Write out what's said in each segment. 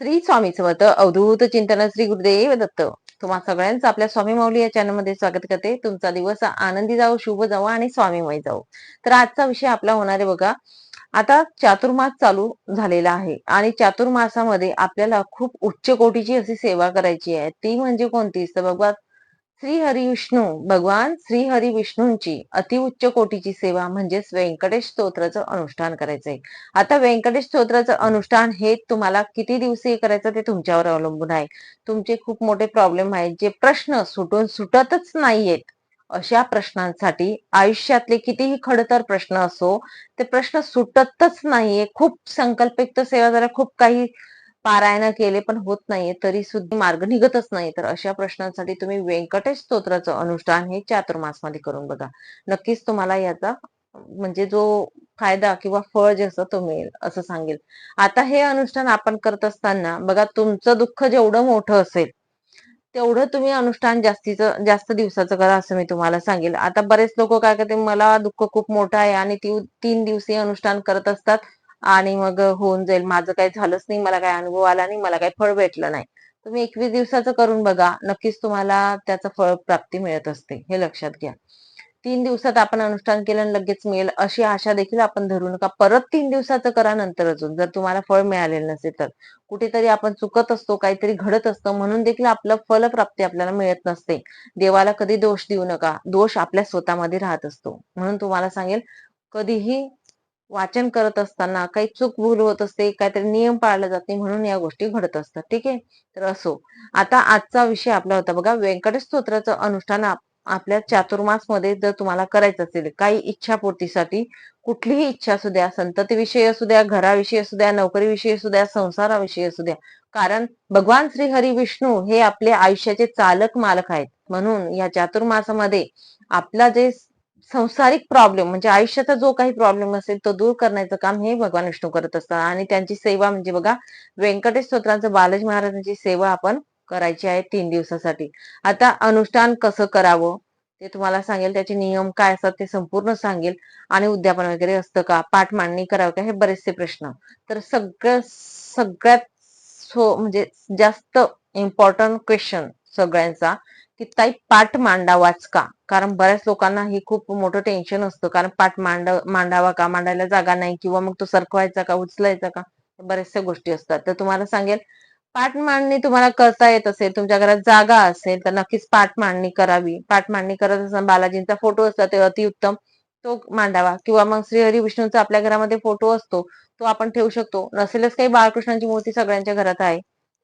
श्री स्वामी समर्थ अवधूत चिंतन श्री गुरुदेव दत्त. तुम्हा सगळ्यांचं आपल्या स्वामी माऊली या चॅनलमध्ये स्वागत करते. तुमचा दिवस आनंदी जाऊ शुभ जाऊ आणि स्वामीमय जाओ तर आजचा विषय आपला होणार आहे बघा. आता चातुर्मास चालू झालेला आहे आणि चातुर्मासामध्ये आपल्याला खूप उच्च कोटीची अशी सेवा करायची आहे. ती म्हणजे कोणती? तर बघा श्री हरी विष्णू भगवान श्री हरी विष्णूंची अतिउच्च कोटीची सेवा म्हणजेच व्यंकटेश स्तोत्राचं अनुष्ठान करायचंय. आता व्यंकटेश स्तोत्राचं अनुष्ठान हे तुम्हाला किती दिवशी करायचं ते तुमच्यावर अवलंबून आहे. तुमचे खूप मोठे प्रॉब्लेम आहेत. जे प्रश्न सुटून सुटतच नाहीयेत अशा प्रश्नांसाठी आयुष्यातले कितीही खडतर प्रश्न असो ते प्रश्न सुटतच नाहीये. खूप संकल्पयुक्त सेवा जरा खूप काही पारायण केले पण होत नाहीये तरी सुद्धा मार्ग निघतच नाही. तर अशा प्रश्नांसाठी तुम्ही व्यंकटेश स्तोत्राचं अनुष्ठान हे चातुर्मासमध्ये करून बघा. नक्कीच तुम्हाला याचा म्हणजे जो फायदा किंवा फळ जे असं तो मिळेल असं सांगेल. आता हे अनुष्ठान आपण करत असताना बघा तुमचं दुःख जेवढं मोठं असेल तेवढं तुम्ही अनुष्ठान जास्तीचं जास्त दिवसाचं करा असं मी तुम्हाला सांगेल. आता बरेच लोक काय करते मला दुःख खूप मोठं आहे आणि ती तीन दिवसीय अनुष्ठान करत असतात आणि मग होऊन जाईल. माझं काही झालंच नाही मला काही अनुभव आला नाही मला काही फळ भेटलं नाही. तुम्ही एकवीस दिवसाचं करून बघा. नक्कीच तुम्हाला त्याचं फळ प्राप्ती मिळत असते हे लक्षात घ्या. तीन दिवसात आपण अनुष्ठान केलं आणि लगेच मिळेल अशी आशा देखील आपण धरू नका. परत तीन दिवसाचं करा नंतर अजून जर तुम्हाला फळ मिळालेलं नसेल तर. कुठेतरी आपण चुकत असतो काहीतरी घडत असतं म्हणून देखील आपलं फलप्राप्ती आपल्याला मिळत नसते. देवाला कधी दोष देऊ नका. दोष आपल्या स्वतःमध्ये राहत असतो. म्हणून तुम्हाला सांगेल कधीही वाचन करत असताना काही चूक भूल होत असते काहीतरी नियम पाळला जात नाही म्हणून या गोष्टी घडत असतात. ठीक आहे? तर असो. आता आजचा विषय आपला होता बघा. व्यंकटेश स्तोत्राचं अनुष्ठान आपल्या चातुर्मासमध्ये जर तुम्हाला करायचं असेल काही इच्छापूर्तीसाठी कुठलीही इच्छा असू द्या संततीविषयी असू द्या घराविषयी असू द्या नोकरीविषयी असू द्या संसाराविषयी असू द्या. कारण भगवान श्री हरी विष्णू हे आपले आयुष्याचे चालक मालक आहेत. म्हणून या चातुर्मासामध्ये आपला जे संसारिक प्रॉब्लेम म्हणजे आयुष्याचा जो काही प्रॉब्लेम असेल तो दूर करण्याचं काम हे भगवान विष्णू करत असतात. आणि त्यांची सेवा म्हणजे बघा व्यंकटेश स्तोत्रांचं बालाजी महाराजांची सेवा आपण करायची आहे तीन दिवसासाठी. आता अनुष्ठान कसं करावं ते तुम्हाला सांगेल. त्याचे नियम काय असतात ते संपूर्ण सांगेल. आणि उद्यापन वगैरे असतं का? पाठ मांडणी करावं का? हे बरेचसे प्रश्न. तर सगळं सगळ्यात सो म्हणजे जास्त इम्पॉर्टंट क्वेश्चन सगळ्यांचा. की ताई पाठ मांडावाच का? कारण बऱ्याच लोकांना हे खूप मोठं टेन्शन असतं. कारण पाठ मांड मांडावा का? मांडायला जागा नाही किंवा मग तो सरकवायचा का? उचलायचा का? बऱ्याचशा गोष्टी असतात. तर तुम्हाला सांगेल पाठ मांडणी तुम्हाला करता येत असेल तुमच्या घरात जागा असेल तर नक्कीच पाठ मांडणी करावी. पाठ मांडणी करत असताना बालाजींचा फोटो असतो ते अतिउत्तम तो मांडावा. किंवा मग श्री विष्णूचा आपल्या घरामध्ये फोटो असतो तो आपण ठेवू शकतो. नसेलच काही बाळकृष्णांची मूर्ती सगळ्यांच्या घरात आहे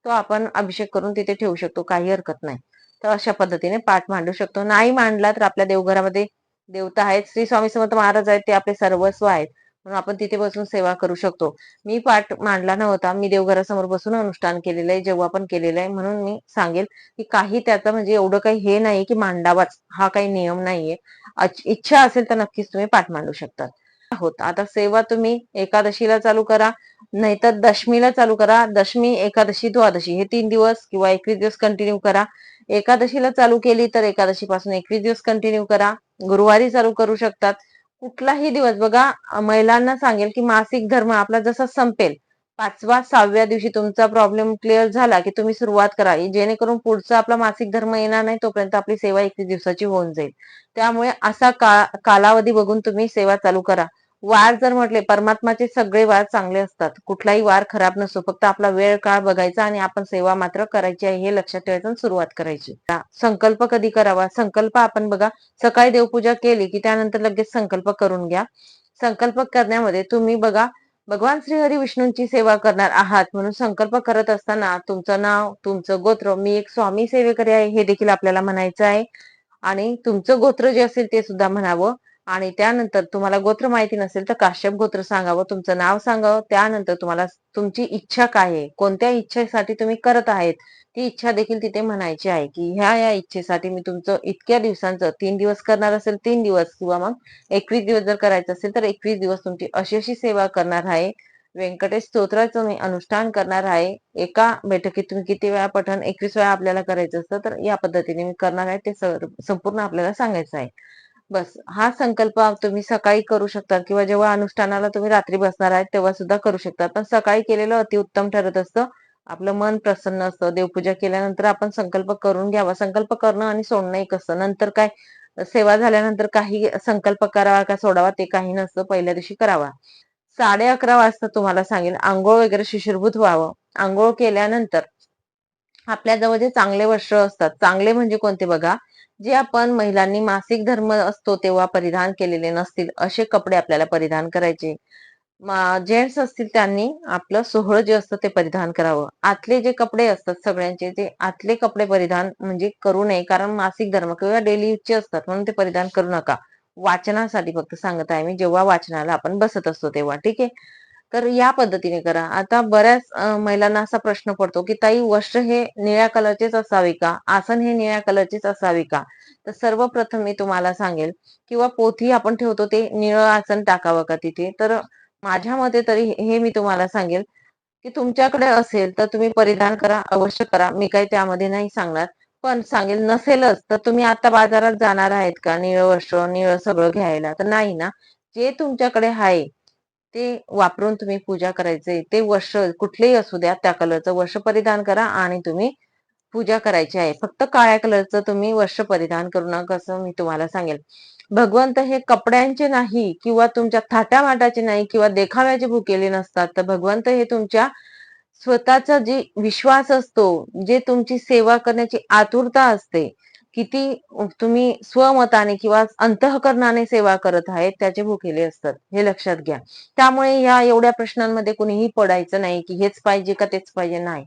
तो आपण अभिषेक करून तिथे ठेवू शकतो. काही हरकत नाही. तर अशा पद्धतीने पाठ मांडू शकतो. नाही मांडला तर आपल्या देवघरामध्ये देवता आहेत. श्री स्वामी समर्थ महाराज आहेत ते आपले सर्वस्व आहेत. म्हणून आपण तिथे बसून सेवा करू शकतो. मी पाठ मांडला नव्हता. मी देवघरासमोर बसून अनुष्ठान केलेलं आहे जेव्हा पण केलेलं आहे म्हणून मी सांगेल की काही त्याचं म्हणजे एवढं काही हे नाही की मांडावाच. हा काही नियम नाहीये. इच्छा असेल तर नक्कीच तुम्ही पाठ मांडू शकतात. होत आता सेवा तुम्ही एकादशीला चालू करा नाहीतर दशमीला चालू करा. दशमी एकादशी द्वादशी हे तीन दिवस किंवा एकवीस दिवस कंटिन्यू करा. एकादशीला चालू केली तर एकादशी पासून एकवीस दिवस कंटिन्यू करा. गुरुवारी चालू करू शकतात. कुठलाही दिवस बघा महिलांना सांगेल की मासिक धर्म आपला जसा संपेल पाचवा सहाव्या दिवशी तुमचा प्रॉब्लेम क्लिअर झाला की तुम्ही सुरुवात करा. जेणेकरून पुढचा आपला मासिक धर्म येणार नाही तोपर्यंत आपली सेवा एकवीस दिवसाची होऊन जाईल. त्यामुळे असा कालावधी बघून तुम्ही सेवा चालू करा. वार जर म्हटले परमात्माचे सगळे वार चांगले असतात. कुठलाही वार खराब नसतो. फक्त आपला वेळ काळ बघायचा आणि आपण सेवा मात्र करायची आहे हे लक्षात ठेवायचं सुरुवात करायची. संकल्प कधी करावा? संकल्प आपण बघा सकाळी देवपूजा केली की त्यानंतर लगेच संकल्प करून घ्या. संकल्प करण्यामध्ये तुम्ही बघा भगवान श्री हरी विष्णूंची सेवा करणार आहात. म्हणून संकल्प करत असताना तुमचं नाव तुमचं गोत्र मी एक स्वामी सेवेकरी आहे हे देखील आपल्याला म्हणायचं आहे. आणि तुमचं गोत्र जे असेल ते सुद्धा म्हणावं. आणि त्यानंतर तुम्हाला गोत्र माहिती नसेल तर काश्यप गोत्र सांगावं तुमचं नाव सांगावं. त्यानंतर तुम्हाला तुमची इच्छा काय आहे? कोणत्या इच्छेसाठी तुम्ही करत आहेत? ती इच्छा देखील तिथे म्हणायची आहे की ह्या या इच्छेसाठी मी तुमचं इतक्या दिवसांचं तीन दिवस करणार असेल तीन दिवस किंवा मग एकवीस दिवस जर करायचं असेल तर एकवीस दिवस तुमची अशी अशी सेवा करणार आहे. व्यंकटेश स्तोत्राचं मी अनुष्ठान करणार आहे. एका बैठकीत तुम्ही किती वेळा पठण एकवीस वेळा आपल्याला करायचं असतं तर या पद्धतीने मी करणार आहे ते संपूर्ण आपल्याला सांगायचं आहे. बस हा संकल्प तुम्ही सकाळी करू शकता किंवा जेव्हा अनुष्ठानाला तुम्ही रात्री बसणार आहात तेव्हा सुद्धा करू शकता पण सकाळी केलेलं अतिउत्तम ठरत असतं. आपलं मन प्रसन्न असतं. देवपूजा केल्यानंतर आपण संकल्प करून घ्यावा. संकल्प करणं आणि सोडणं एक असतं. नंतर काय? सेवा झाल्यानंतर काही संकल्प करावा का सोडावा ते काही नसतं. पहिल्या दिवशी करावा. साडे अकरा वाजता तुम्हाला सांगेल आंघोळ वगैरे शिशिरभूत व्हावं. आंघोळ केल्यानंतर आपल्या जवळ जे चांगले वस्त्र असतात. चांगले म्हणजे कोणते बघा? जे आपण महिलांनी मासिक धर्म असतो तेव्हा परिधान केलेले नसतील असे कपडे आपल्याला परिधान करायचे. जेंट्स असतील त्यांनी आपलं सोहळं जे असतं ते परिधान करावं. आतले जे कपडे असतात सगळ्यांचे ते आतले कपडे परिधान म्हणजे करू नये कारण मासिक धर्म किंवा डेली युजचे असतात म्हणून ते परिधान करू नका. वाचनासाठी फक्त सांगत आहे मी जेव्हा वाचनाला आपण बसत असतो तेव्हा ठीक आहे? तर या पद्धतीने करा. आता बऱ्याच महिलांना असा प्रश्न पडतो की ताई वस्त्र हे निळ्या कलरचेच असावे का? आसन हे निळ्या कलरचेच असावे का? तर सर्वप्रथम मी तुम्हाला सांगेल किंवा पोथी आपण ठेवतो ते निळं आसन टाकावं का तिथे? तर माझ्या मते तरी हे मी तुम्हाला सांगेल की तुमच्याकडे असेल तर तुम्ही परिधान करा अवश्य करा. मी काही त्यामध्ये नाही सांगणार. पण सांगेल नसेलच तर तुम्ही आता बाजारात जाणार आहेत का? निळं वस्त्र निळं सगळं घ्यायला. तर नाही ना. जे तुमच्याकडे आहे ते वापरून तुम्ही पूजा करायचे. ते वर्ष कुठलेही असू द्या त्या कलरचं वर्ष परिधान करा आणि तुम्ही पूजा करायची आहे. फक्त काळ्या कलरचं तुम्ही वर्ष परिधान करू नका असं मी तुम्हाला सांगेल. भगवंत हे कपड्यांचे नाही किंवा तुमच्या थाटामाटाचे नाही किंवा देखाव्याचे भुकेले नसतात. तर भगवंत हे तुमच्या स्वतःचा जे विश्वास असतो जे तुमची सेवा करण्याची आतुरता असते किती तुम्ही स्वमताने किंवा अंतःकरणाने सेवा करत आहेत त्याचे भुकेले असतात हे लक्षात घ्या. त्यामुळे या एवढ्या प्रश्नांमध्ये कुणीही पडायचं नाही की हेच पाहिजे का तेच पाहिजे. नाही.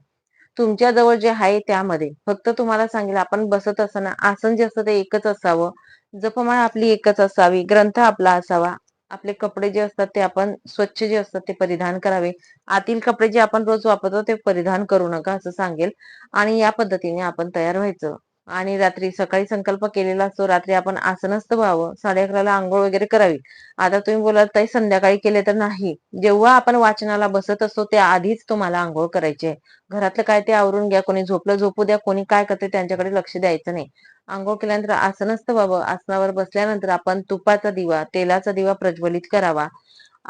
तुमच्या जवळ जे आहे त्यामध्ये. फक्त तुम्हाला सांगेल आपण बसत असताना आसन जे असतं ते एकच असावं. जपमाळ आपली एकच असावी. ग्रंथ आपला असावा. आपले कपडे जे असतात ते आपण स्वच्छ जे असतात ते परिधान करावे. आतील कपडे जे आपण रोज वापरतो ते परिधान करू नका असं सांगेल. आणि या पद्धतीने आपण तयार व्हायचं. आणि रात्री सकाळी संकल्प केलेला असतो. रात्री आपण आसनस्थ व्हावं. साडे अकराला आंघोळ वगैरे करावी. आता तुम्ही बोलाल ताई संध्याकाळी केले तर नाही. जेव्हा आपण वाचनाला बसत असतो त्या आधीच तुम्हाला आंघोळ करायची आहे. घरातलं काय ते आवरून घ्या. कोणी झोपलं झोपू द्या. कोणी काय करते त्यांच्याकडे लक्ष द्यायचं नाही. आंघोळ केल्यानंतर आसनस्थ व्हावं. आसनावर बसल्यानंतर आपण तुपाचा दिवा तेलाचा दिवा प्रज्वलित करावा.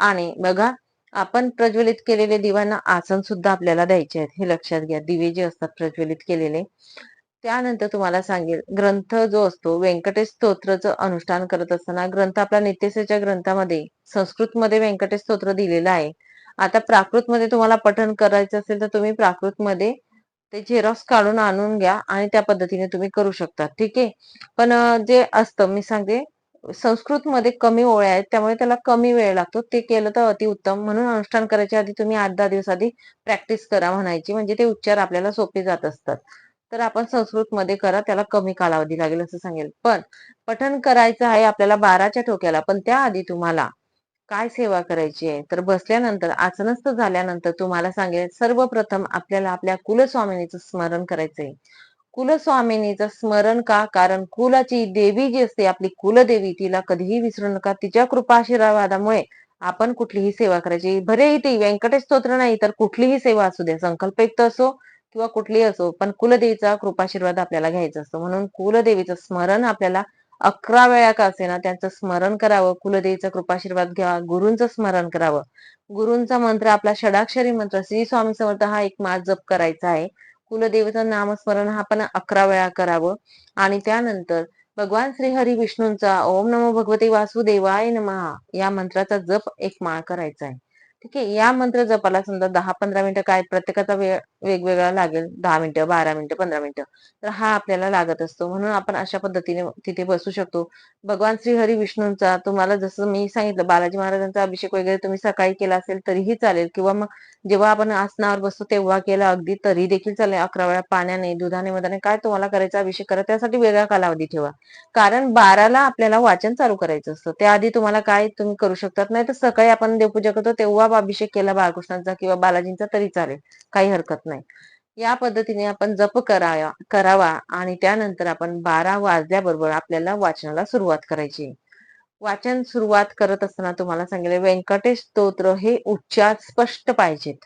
आणि बघा आपण प्रज्वलित केलेले दिव्यांना आसन सुद्धा आपल्याला द्यायचे आहेत. हे लक्षात घ्या. दिवे जे असतात प्रज्वलित केलेले. त्यानंतर तुम्हाला सांगेल ग्रंथ जो असतो व्यंकटेश स्तोत्रचं अनुष्ठान करत असताना ग्रंथ आपल्या नित्यसेच्या ग्रंथामध्ये संस्कृत मध्ये व्यंकटेश स्तोत्र दिलेलं आहे. आता प्राकृत मध्ये तुम्हाला पठण करायचं असेल तर तुम्ही प्राकृत मध्ये ते झेरॉक्स काढून आणून घ्या आणि त्या पद्धतीने तुम्ही करू शकता. ठीक आहे? पण जे असतं मी सांगते संस्कृत मध्ये कमी ओळ्या आहेत त्यामुळे त्याला कमी वेळ लागतो. ते केलं तर अतिउत्तम म्हणून अनुष्ठान करायच्या आधी तुम्ही आठ दहा दिवस आधी प्रॅक्टिस करा म्हणायची. म्हणजे ते उच्चार आपल्याला सोपे जात असतात. तर आपण संस्कृतमध्ये करा त्याला कमी कालावधी लागेल असं सांगेल. पण पठन करायचं आहे आपल्याला बाराच्या ठोक्याला पण त्याआधी तुम्हाला काय सेवा करायची आहे? तर बसल्यानंतर आसनस्थ झाल्यानंतर तुम्हाला सांगेल सर्वप्रथम आपल्याला आपल्या कुलस्वामिनीचं स्मरण करायचंय. कुलस्वामिनीचं स्मरण का? कारण कुलाची देवी जी असते आपली कुलदेवी तिला कधीही विसरू नका. तिच्या कृपा आशीर्वादामुळे आपण कुठलीही सेवा करायची. भरे ती व्यंकटेश स्तोत्र नाही तर कुठलीही सेवा असू द्या. संकल्पयुक्त असो किंवा कुठली असो पण कुलदेवीचा कृपाशीर्वाद आपल्याला घ्यायचा असतो. म्हणून कुलदेवीचं स्मरण आपल्याला अकरा वेळा का असेना त्यांचं स्मरण करावं कुलदेवीचा कृपाशीर्वाद घ्यावा गुरूंचं स्मरण करावं. गुरूंचा मंत्र आपला षडाक्षरी मंत्र श्री स्वामी समर्थ हा एक माळ जप करायचा आहे. कुलदेवीचं नामस्मरण हा आपण अकरा वेळा करावं. आणि त्यानंतर भगवान श्री हरी विष्णूंचा ओम नमो भगवती वासुदेवाय नमहा या मंत्राचा जप एक माळ करायचा आहे. ठीक आहे या मंत्र जपाला समजा दहा पंधरा मिनिटं काय प्रत्येकाचा वेळ वेगवेगळा लागेल. दहा मिनिटं बारा मिनिटं पंधरा मिनिटं. तर हा आपल्याला लागत असतो. म्हणून आपण अशा पद्धतीने तिथे बसू शकतो. भगवान श्री हरी विष्णूंचा तुम्हाला जसं मी सांगितलं बालाजी महाराजांचा अभिषेक वगैरे तुम्ही सकाळी केला असेल तरीही चालेल. किंवा मग जेव्हा आपण आसनावर बसतो तेव्हा केला अगदी तरी देखील चालेल. अकरा वेळा पाण्याने दुधाने मधाने काय तुम्हाला करायचा अभिषेक करा त्यासाठी वेगळा कालावधी ठेवा. कारण बाराला आपल्याला वाचन चालू करायचं असतं. त्याआधी तुम्हाला काय तुम्ही करू शकतात नाही तर सकाळी आपण देवपूजा करतो तेव्हा अभिषेक केला बाळकृष्णांचा किंवा बालाजींचा तरी चालेल. काही हरकत नाही. या पद्धतीने आपण जप करावा करावा आणि त्यानंतर आपण बारा वाजल्याबरोबर आपल्याला वाचनाला सुरुवात करायची. वाचन सुरुवात करत असताना तुम्हाला सांगितलं व्यंकटेश स्तोत्र हे उच्चार स्पष्ट पाहिजेत.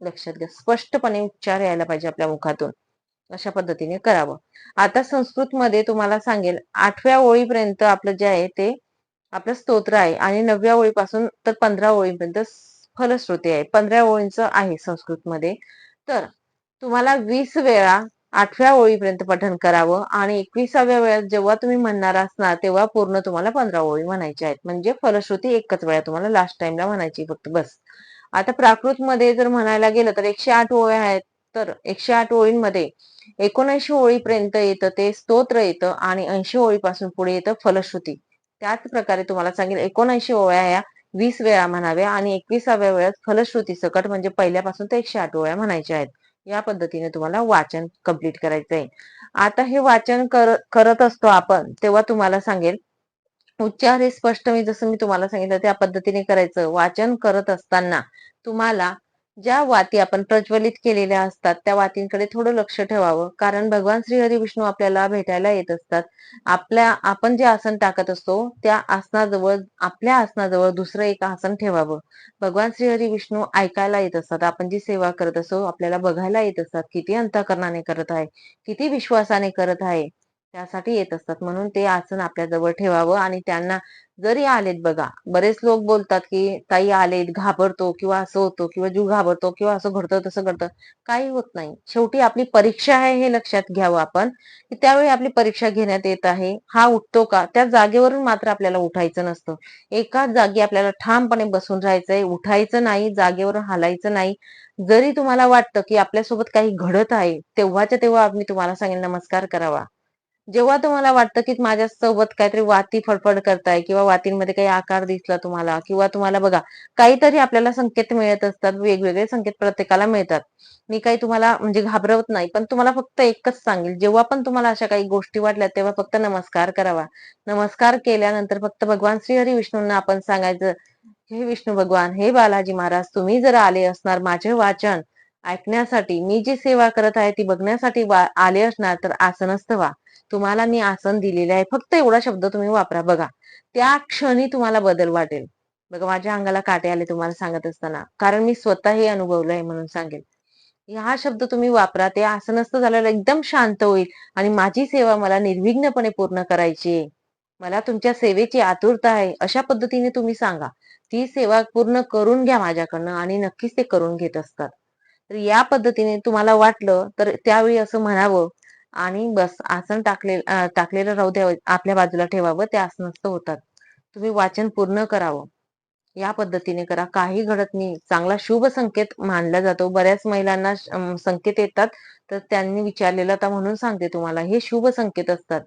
लक्षात घ्या स्पष्टपणे उच्चार यायला पाहिजे आपल्या मुखातून. अशा पद्धतीने करावं. आता संस्कृत मध्ये तुम्हाला सांगेल आठव्या ओळीपर्यंत आपलं जे आहे ते आपलं स्तोत्र आहे आणि नवव्या ओळीपासून तर पंधरा ओळीपर्यंत फलश्रुती आहे. पंधरा ओळींचं आहे संस्कृतमध्ये. तर तुम्हाला वीस वेळा आठव्या ओळीपर्यंत पठण करावं आणि एकविसाव्या वेळात जेव्हा तुम्ही म्हणणार असणार तेव्हा पूर्ण तुम्हाला पंधरा ओळी म्हणायच्या आहेत. म्हणजे फलश्रुती एकच वेळा तुम्हाला लास्ट टाइमला म्हणायची फक्त बस. आता प्राकृत मध्ये जर म्हणायला गेलं तर एकशे आठ ओळ्या आहेत. तर एकशे आठ ओळींमध्ये एकोणऐंशी ओळीपर्यंत येतं ते स्तोत्र येतं आणि ऐंशी ओळीपासून पुढे येतं फलश्रुती. त्याच प्रकारे तुम्हाला सांगेल एकोणऐंशी ओळ्या या वीस वेळा म्हणाव्या आणि एकविसाव्या वेळात फलश्रुती सकट म्हणजे पहिल्यापासून ते एकशे आठ ओळ्या म्हणायच्या आहेत. या पद्धतीने तुम्हाला वाचन कंप्लीट आहे आता हे वाचन करत असतो आपण तेव्हा तुम्हाला सांगेल. उच्चार हे स्पष्ट मी जसं मी तुम्हाला सांगितलं त्या पद्धतीने करायचं. वाचन करत असताना तुम्हाला ज्या वाती आपण प्रज्वलित केलेल्या असतात त्या वातींकडे थोडं लक्ष ठेवावं. कारण भगवान श्री हरी विष्णू आपल्याला भेटायला येत असतात. आपल्या आपण जे आसन टाकत असतो त्या आसनाजवळ आपल्या आसनाजवळ दुसरं एक आसन ठेवावं. भगवान श्री हरी विष्णू ऐकायला येत असतात. आपण जी सेवा करत असतो आपल्याला बघायला येत असतात. किती अंतकरणाने करत आहे किती विश्वासाने करत आहे. त्यासाठी येत असतात. म्हणून ते आसन आपल्या जवळ ठेवावं आणि त्यांना जरी आलेत बघा बरेच लोक बोलतात की ताई आलेत घाबरतो किंवा असं होतो किंवा जीव घाबरतो किंवा असं घडतं तसं घडतं. काही होत नाही. शेवटी आपली परीक्षा आहे हे लक्षात घ्यावं आपण की त्यावेळी आपली परीक्षा घेण्यात येत आहे. हा उठतो का? त्या जागेवरून मात्र आपल्याला उठायचं नसतं. एकाच जागी आपल्याला ठामपणे बसून राहायचंय. उठायचं नाही जागेवरून हालायचं नाही. जरी तुम्हाला वाटतं की आपल्यासोबत काही घडत आहे तेव्हाच्या तेव्हा मी तुम्हाला सांगेन नमस्कार करावा. जेव्हा तुम्हाला वाटतं की माझ्या सोबत काहीतरी वाती फडफड करताय किंवा वातींमध्ये काही आकार दिसला तुम्हाला किंवा तुम्हाला बघा काहीतरी आपल्याला संकेत मिळत असतात वेगवेगळे संकेत प्रत्येकाला मिळतात. मी काही तुम्हाला म्हणजे घाबरवत नाही पण तुम्हाला फक्त एकच सांगेल जेव्हा पण तुम्हाला अशा काही गोष्टी वाटल्या तेव्हा फक्त नमस्कार करावा. नमस्कार केल्यानंतर फक्त भगवान श्रीहरी विष्णूंना आपण सांगायचं हे विष्णू भगवान हे बालाजी महाराज तुम्ही जर आले असणार माझे वाचन ऐकण्यासाठी मी जी सेवा करत आहे ती बघण्यासाठी आले असणार तर आसनस्थ व्हा तुम्हाला मी आसन दिलेले आहे. फक्त एवढा शब्द तुम्ही वापरा बघा. त्या क्षणी तुम्हाला बदल वाटेल. बघा माझ्या अंगाला काटे आले तुम्हाला सांगत असताना. कारण मी स्वतः हे आहे म्हणून सांगेल. हा शब्द तुम्ही वापरा. ते आसनस्थ झालेलं एकदम शांत होईल. आणि माझी सेवा मला निर्विघ्नपणे पूर्ण करायची आहे. मला तुमच्या सेवेची आतुरता आहे. अशा पद्धतीने तुम्ही सांगा. ती सेवा पूर्ण करून घ्या माझ्याकडनं आणि नक्कीच ते करून घेत असतात. तर या पद्धतीने तुम्हाला वाटलं तर त्यावेळी असं म्हणावं आणि बस आसन टाकले टाकलेलं राहू द्या आपल्या बाजूला ठेवावं ते आसनस्थ होतात. तुम्ही वाचन पूर्ण करावं. या पद्धतीने करा. काही घडत नाही. चांगला शुभ संकेत मानला जातो. बऱ्याच महिलांना संकेत येतात. तर त्यांनी विचारलेलं आता म्हणून सांगते तुम्हाला. हे शुभ संकेत असतात.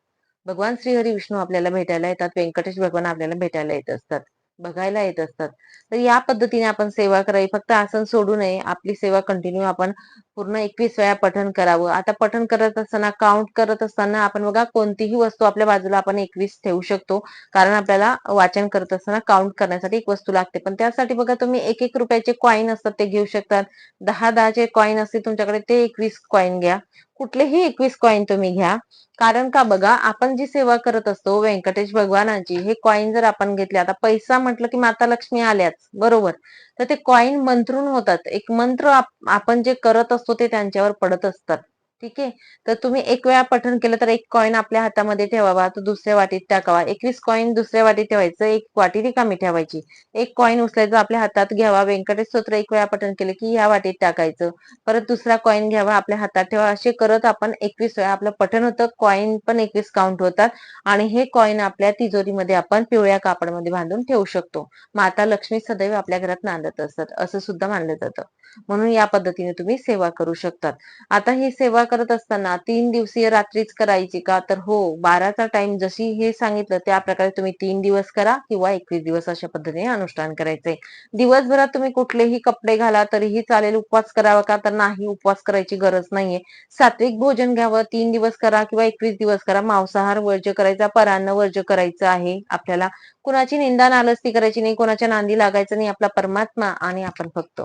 भगवान श्रीहरी विष्णू आपल्याला भेटायला येतात. व्यंकटेश भगवान आपल्याला भेटायला येत असतात. बघायला येत असतात. तर या पद्धतीने आपण सेवा करावी. फक्त आसन सोडू नये. आपली सेवा कंटिन्यू आपण पूर्ण एकवीस वेळा पठण करावं. आता पठण करत असताना काउंट करत असताना आपण बघा कोणतीही वस्तू आपल्या बाजूला आपण एकवीस ठेवू शकतो. कारण आपल्याला वाचन करत असताना काउंट करण्यासाठी एक वस्तू लागते. पण त्यासाठी बघा तुम्ही एक एक रुपयाचे कॉईन असतात ते घेऊ शकतात. दहा दहाचे कॉईन असते तुमच्याकडे ते एकवीस कॉईन घ्या. कुठलेही एकवीस कॉईन तुम्ही घ्या. कारण का बघा आपण जी सेवा करत असतो व्यंकटेश भगवानांची हे कॉईन जर आपण घेतले आता पैसा म्हटलं की माता लक्ष्मी आल्याच बरोबर. तर ते कॉईन मंत्रून होतात. एक मंत्र आपण जे करत असतो ते त्यांच्यावर पडत असतात. ठीक आहे? तर तुम्ही एक वेळा पठण केलं तर एक कॉईन आपल्या हातामध्ये ठेवावा तो दुसऱ्या वाटीत टाकावा. एकवीस कॉईन दुसऱ्या वाटीत ठेवायचं एक वाटी रिकामी ठेवायची. एक कॉईन उचलायचं आपल्या हातात घ्यावा. व्यंकटेश स्तोत्र एक वेळा पठण केलं की ह्या वाटीत टाकायचं. परत दुसरा कॉईन घ्यावा आपल्या हातात ठेवा. असे करत आपण एकवीस वेळा आपलं पठण होतं कॉईन पण एकवीस काउंट होतात. आणि हे कॉईन आपल्या तिजोरीमध्ये आपण पिवळ्या कापडमध्ये बांधून ठेवू शकतो. माता लक्ष्मी सदैव आपल्या घरात नांदत असतात असं सुद्धा मानलं जातं. म्हणून या पद्धतीने तुम्ही सेवा करू शकतात. आता ही सेवा करत असताना तीन दिवसीय रात्रीच करायची का? तर हो बाराचा टाइम जशी हे सांगितलं त्या प्रकारे तुम्ही तीन दिवस करा किंवा एकवीस दिवस अशा पद्धतीने अनुष्ठान करायचंय. दिवसभरात तुम्ही कुठलेही कपडे घाला तरीही चालेल उपवास करावा का? तर नाही उपवास करायची गरज नाहीये. सात्विक भोजन घ्यावं तीन दिवस करा किंवा एकवीस दिवस करा. मांसाहार वर्ज्य करायचा परान्न वर्ज्य करायचं आहे आपल्याला. कुणाची निंदा नालस्ती करायची नाही कोणाच्या नांदी लागायचं नाही आपला परमात्मा आणि आपण फक्त.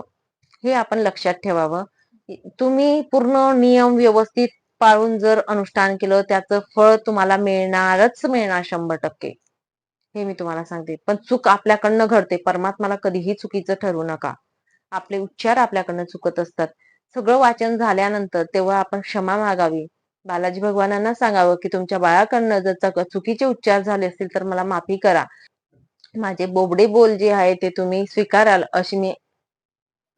हे आपण लक्षात ठेवावं. तुम्ही पूर्ण नियम व्यवस्थित पाळून जर अनुष्ठान केलं त्याचं फळ तुम्हाला मिळणारच मिळणार शंभर टक्के. हे मी तुम्हाला सांगते. पण चूक आपल्याकडनं घडते. परमात्माला कधीही चुकीचं ठरवू नका. आपले उच्चार आपल्याकडनं चुकत असतात. सगळं वाचन झाल्यानंतर तेव्हा आपण क्षमा मागावी. बालाजी भगवानांना सांगावं की तुमच्या बाळाकडनं जर चुकीचे उच्चार झाले असतील तर मला माफी करा. माझे बोबडे बोल जे आहे ते तुम्ही स्वीकाराल अशी मी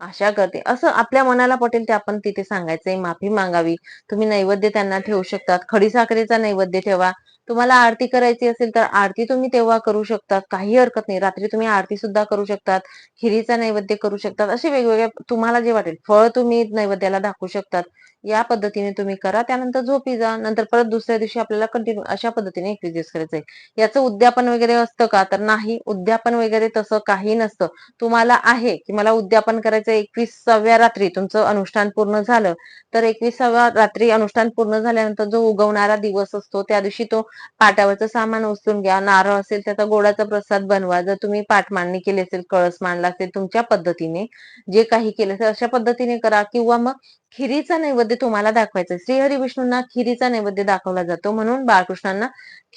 आशा करते. असं आपल्या मनाला पटेल ते आपण तिथे सांगायचंय माफी मागावी. तुम्ही नैवेद्य त्यांना ठेवू शकतात. खडी साखरेचा नैवेद्य ठेवा. तुम्हाला आरती करायची असेल तर आरती तुम्ही तेव्हा करू शकतात. काही हरकत नाही. रात्री तुम्ही आरती सुद्धा करू शकतात. खिरीचा नैवेद्य करू शकतात. असे वेगवेगळे तुम्हाला जे वाटेल. फळ तुम्ही नैवेद्याला दाखवू शकतात. या पद्धतीने तुम्ही करा त्यानंतर झोपी जा नंतर परत दुसऱ्या दिवशी आपल्याला कंटिन्यू अशा पद्धतीने एकवीस दिवस करायचंय. याचं उद्यापन वगैरे असतं का? तर नाही उद्यापन वगैरे तसं काही नसतं. तुम्हाला आहे की मला उद्यापन करायचं एकवीसाव्या रात्री तुमचं अनुष्ठान पूर्ण झालं तर एकविसाव्या रात्री अनुष्ठान पूर्ण झाल्यानंतर जो उगवणारा दिवस असतो त्या दिवशी तो पाटावरचं सामान उचलून घ्या. नारळ असेल त्याचा गोडाचा प्रसाद बनवा. जर तुम्ही पाठ मांडणी केली असेल कळस मांडला असेल तुमच्या पद्धतीने जे काही केलं असेल अशा पद्धतीने करा. किंवा मग खिरीचा नैवेद्य तुम्हाला दाखवायचं श्रीहरी विष्णूंना खिरीचा नैवेद्य दाखवला जातो म्हणून बाळकृष्णांना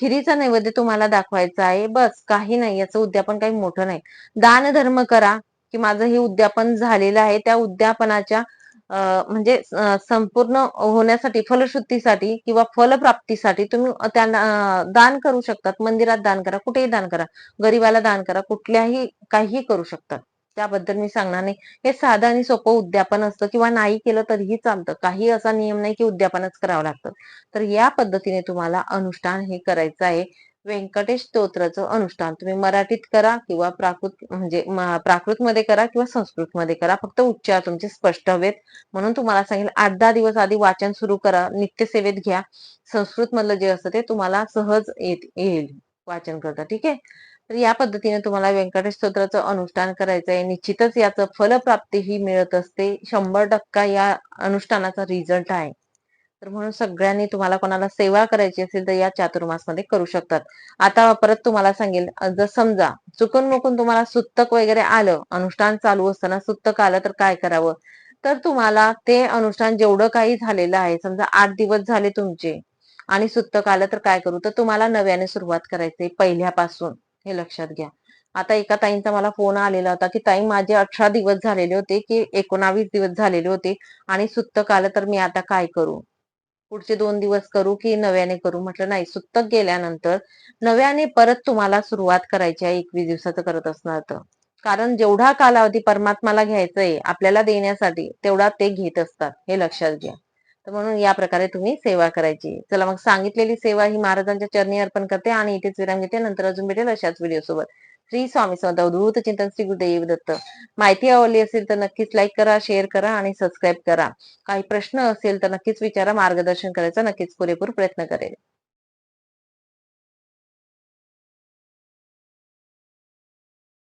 खिरीचा नैवेद्य तुम्हाला दाखवायचा आहे. बस काही नाही याचं उद्यापन काही मोठं नाही. दान धर्म करा की माझं हे उद्यापन झालेलं आहे. त्या उद्यापनाच्या म्हणजे संपूर्ण होण्यासाठी फलश्रुतीसाठी किंवा फलप्राप्तीसाठी तुम्ही त्यांना दान करू शकतात. मंदिरात दान करा कुठेही दान करा. गरीबाला दान करा कुठल्याही काहीही करू शकतात. त्याबद्दल मी सांगणार नाही. हे साधं आणि सोपं उद्यापन असतं किंवा नाही केलं तरीही चालतं. काही असा नियम नाही की उद्यापनच करावं लागतं. तर या पद्धतीने तुम्हाला अनुष्ठान हे करायचं आहे. व्यंकटेश स्तोत्राचं अनुष्ठान. तुम्ही मराठीत करा किंवा प्राकृत म्हणजे प्राकृत मध्ये करा किंवा संस्कृत मध्ये करा. फक्त उच्चार तुमचे स्पष्ट हवेत. म्हणून तुम्हाला सांगेल आठ दहा दिवस आधी वाचन सुरू करा. नित्यसेवेत घ्या. संस्कृत मधलं जे असतं ते तुम्हाला सहज येत येईल. वाचन करता. ठीक आहे? तर या पद्धतीने तुम्हाला व्यंकटेश स्तोत्राचं अनुष्ठान करायचं आहे. निश्चितच याचं फलप्राप्ती ही मिळत असते. शंभर टक्का या अनुष्ठानाचा रिझल्ट आहे. तर म्हणून सगळ्यांनी तुम्हाला कोणाला सेवा करायची असेल तर या चातुर्मासमध्ये करू शकतात. आता परत तुम्हाला सांगेल जर समजा चुकून मुकून तुम्हाला सुत्तक वगैरे आलं अनुष्ठान चालू असताना सुत्तक आलं तर काय करावं? तर तुम्हाला ते अनुष्ठान जेवढं काही झालेलं आहे समजा आठ दिवस झाले तुमचे आणि सुत्तक आलं तर काय करू? तर तुम्हाला नव्याने सुरुवात करायची पहिल्यापासून. हे लक्षात घ्या. आता एका ताईंचा मला फोन आलेला होता की ताई माझे अठरा दिवस झालेले होते की एकोणावीस दिवस झालेले होते आणि सुत्तक आलं तर मी आता काय करू? पुढचे दोन दिवस करू की नव्याने करू? म्हटलं नाही सुत्तक गेल्यानंतर नव्याने परत तुम्हाला सुरुवात करायची आहे एकवीस दिवसाचं करत असणार तर. कारण जेवढा कालावधी परमात्माला घ्यायचंय आपल्याला देण्यासाठी तेवढा ते घेत असतात हे लक्षात घ्या. तर म्हणून या प्रकारे तुम्ही सेवा करायची. चला मग सांगितलेली सेवा ही महाराजांच्या चरणी अर्पण करते आणि इथेच विराम घेते. नंतर अजून भेटेल अशाच व्हिडिओ सोबत. श्री स्वामी समर्थ अवधूत चिंतन श्री गुरुदेव दत्त. माहिती आवडली असेल तर नक्कीच लाईक करा शेअर करा आणि सबस्क्राईब करा. काही प्रश्न असेल तर नक्कीच विचारा. मार्गदर्शन करायचा नक्कीच पुरेपूर प्रयत्न करेल.